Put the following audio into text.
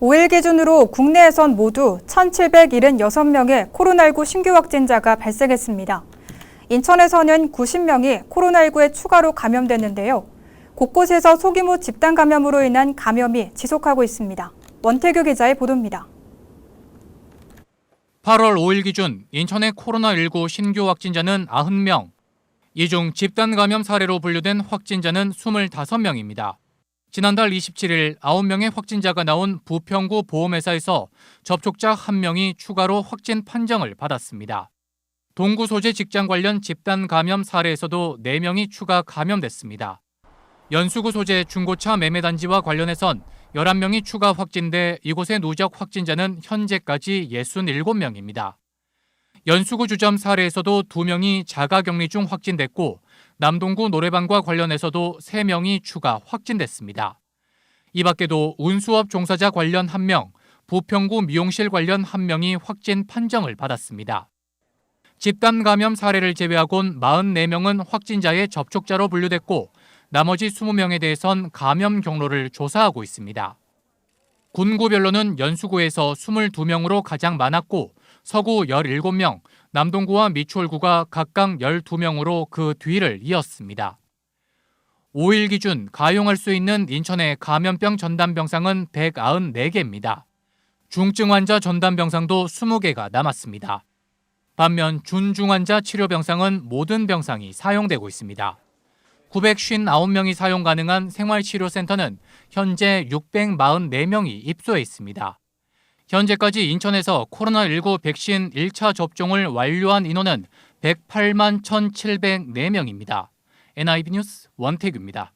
5일 기준으로 국내에선 모두 1,776명의 코로나19 신규 확진자가 발생했습니다. 인천에서는 90명이 코로나19에 추가로 감염됐는데요. 곳곳에서 소규모 집단 감염으로 인한 감염이 지속하고 있습니다. 원태규 기자의 보도입니다. 8월 5일 기준 인천의 코로나19 신규 확진자는 90명. 이 중 집단 감염 사례로 분류된 확진자는 25명입니다. 지난달 27일 9명의 확진자가 나온 부평구 보험회사에서 접촉자 1명이 추가로 확진 판정을 받았습니다. 동구 소재 직장 관련 집단 감염 사례에서도 4명이 추가 감염됐습니다. 연수구 소재 중고차 매매 단지와 관련해선 11명이 추가 확진돼 이곳의 누적 확진자는 현재까지 67명입니다. 연수구 주점 사례에서도 2명이 자가격리 중 확진됐고 남동구 노래방과 관련해서도 3명이 추가 확진됐습니다. 이 밖에도 운수업 종사자 관련 1명, 부평구 미용실 관련 1명이 확진 판정을 받았습니다. 집단 감염 사례를 제외하곤 44명은 확진자의 접촉자로 분류됐고 나머지 20명에 대해선 감염 경로를 조사하고 있습니다. 군구별로는 연수구에서 22명으로 가장 많았고 서구 17명, 남동구와 미추홀구가 각각 12명으로 그 뒤를 이었습니다. 5일 기준 가용할 수 있는 인천의 감염병 전담 병상은 194개입니다. 중증 환자 전담 병상도 20개가 남았습니다. 반면 준중 환자 치료 병상은 모든 병상이 사용되고 있습니다. 959명이 사용 가능한 생활치료센터는 현재 644명이 입소해 있습니다. 현재까지 인천에서 코로나19 백신 1차 접종을 완료한 인원은 108만 1,704명입니다. NIB 뉴스 원태규입니다.